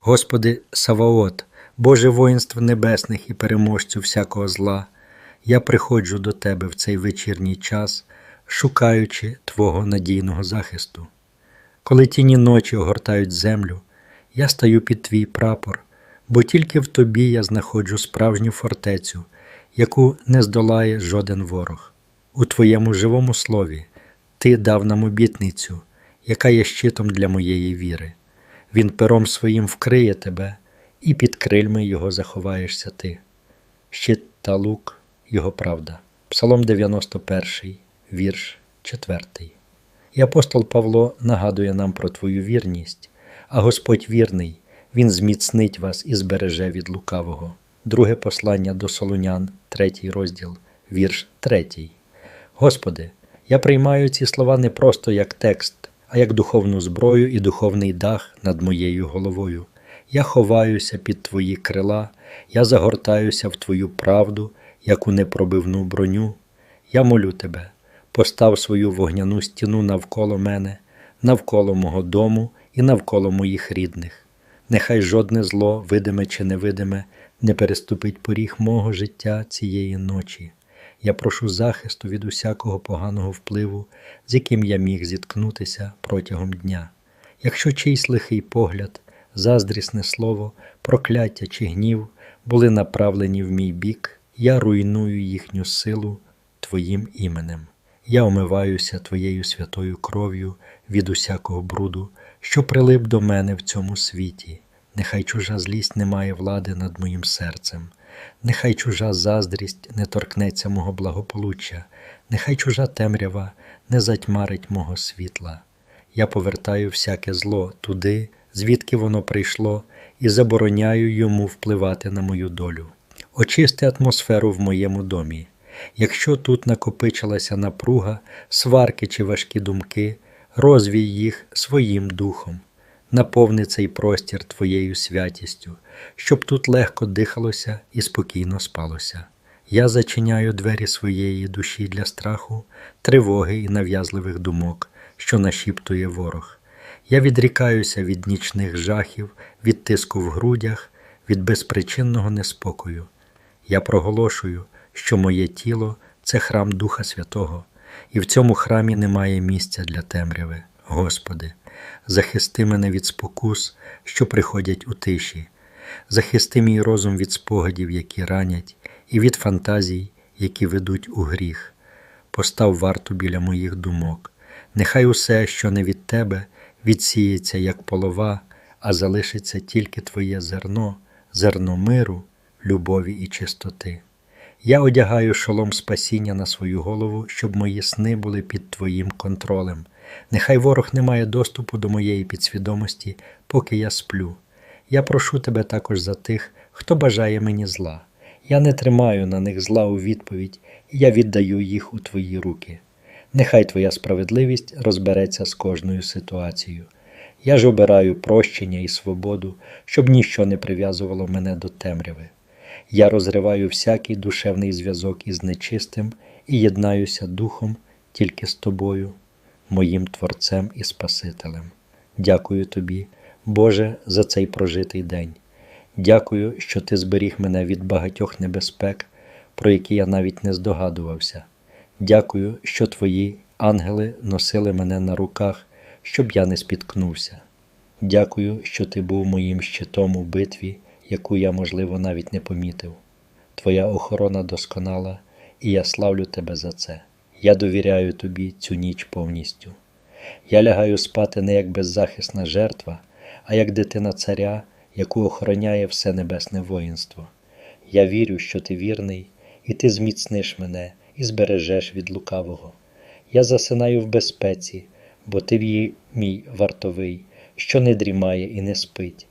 Господи Саваот, Боже воїнств небесних і переможцю всякого зла, я приходжу до Тебе в цей вечірній час, шукаючи Твого надійного захисту. Коли тіні ночі огортають землю, я стаю під Твій прапор, бо тільки в Тобі я знаходжу справжню фортецю, яку не здолає жоден ворог. У Твоєму живому слові Ти дав нам обітницю, яка є щитом для моєї віри. Він пером своїм вкриє тебе, і під крильми його заховаєшся ти. Щит та лук його правда. Псалом 91, вірш 4. І апостол Павло нагадує нам про твою вірність, а Господь вірний, Він зміцнить вас і збереже від лукавого. Друге послання до Солунян, третій розділ, вірш 3. Господи, я приймаю ці слова не просто як текст, а як духовну зброю і духовний дах над моєю головою. Я ховаюся під Твої крила, я загортаюся в Твою правду, як у непробивну броню. Я молю Тебе, постав свою вогняну стіну навколо мене, навколо мого дому і навколо моїх рідних. Нехай жодне зло, видиме чи невидиме, не переступить поріг мого життя цієї ночі. Я прошу захисту від усякого поганого впливу, з яким я міг зіткнутися протягом дня. Якщо чийсь лихий погляд, заздрісне слово, прокляття чи гнів були направлені в мій бік, я руйную їхню силу Твоїм іменем. Я омиваюся Твоєю святою кров'ю від усякого бруду, що прилип до мене в цьому світі. Нехай чужа злість не має влади над моїм серцем. Нехай чужа заздрість не торкнеться мого благополуччя, нехай чужа темрява не затьмарить мого світла. Я повертаю всяке зло туди, звідки воно прийшло, і забороняю йому впливати на мою долю. Очисти атмосферу в моєму домі. Якщо тут накопичилася напруга, сварки чи важкі думки, розвій їх своїм духом. Наповни цей простір Твоєю святістю, щоб тут легко дихалося і спокійно спалося. Я зачиняю двері своєї душі для страху, тривоги і нав'язливих думок, що нашіптує ворог. Я відрікаюся від нічних жахів, від тиску в грудях, від безпричинного неспокою. Я проголошую, що моє тіло це храм Духа Святого, і в цьому храмі немає місця для темряви. Господи, захисти мене від спокус, що приходять у тиші, захисти мій розум від спогадів, які ранять, і від фантазій, які ведуть у гріх. Постав варту біля моїх думок. Нехай усе, що не від Тебе, відсіється, як полова, а залишиться тільки Твоє зерно, зерно миру, любові і чистоти. Я одягаю шолом спасіння на свою голову, щоб мої сни були під Твоїм контролем. Нехай ворог не має доступу до моєї підсвідомості, поки я сплю. Я прошу тебе також за тих, хто бажає мені зла. Я не тримаю на них зла у відповідь, і я віддаю їх у твої руки. Нехай твоя справедливість розбереться з кожною ситуацією. Я ж обираю прощення і свободу, щоб ніщо не прив'язувало мене до темряви. Я розриваю всякий душевний зв'язок із нечистим і єднаюся духом тільки з тобою, моїм Творцем і Спасителем. Дякую тобі, Боже, за цей прожитий день. Дякую, що ти зберіг мене від багатьох небезпек, про які я навіть не здогадувався. Дякую, що твої ангели носили мене на руках, щоб я не спіткнувся. Дякую, що ти був моїм щитом у битві, яку я, можливо, навіть не помітив. Твоя охорона досконала, і я славлю тебе за це. Я довіряю тобі цю ніч повністю. Я лягаю спати не як беззахисна жертва, а як дитина царя, яку охороняє все небесне воїнство. Я вірю, що ти вірний, і ти зміцниш мене і збережеш від лукавого. Я засинаю в безпеці, бо ти є мій вартовий, що не дрімає і не спить.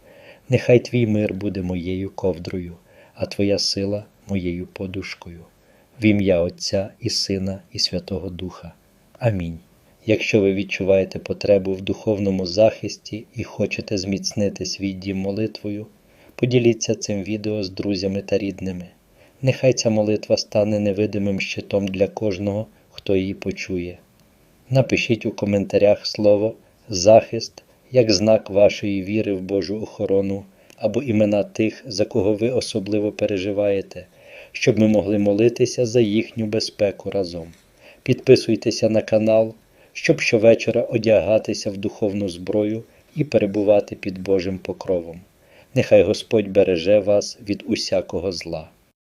Нехай твій мир буде моєю ковдрою, а твоя сила моєю подушкою. В ім'я Отця і Сина, і Святого Духа. Амінь. Якщо ви відчуваєте потребу в духовному захисті і хочете зміцнити свій дім молитвою, поділіться цим відео з друзями та рідними. Нехай ця молитва стане невидимим щитом для кожного, хто її почує. Напишіть у коментарях слово захист як знак вашої віри в Божу охорону або імена тих, за кого ви особливо переживаєте, щоб ми могли молитися за їхню безпеку разом. Підписуйтеся на канал, щоб щовечора одягатися в духовну зброю і перебувати під Божим покровом. Нехай Господь береже вас від усякого зла.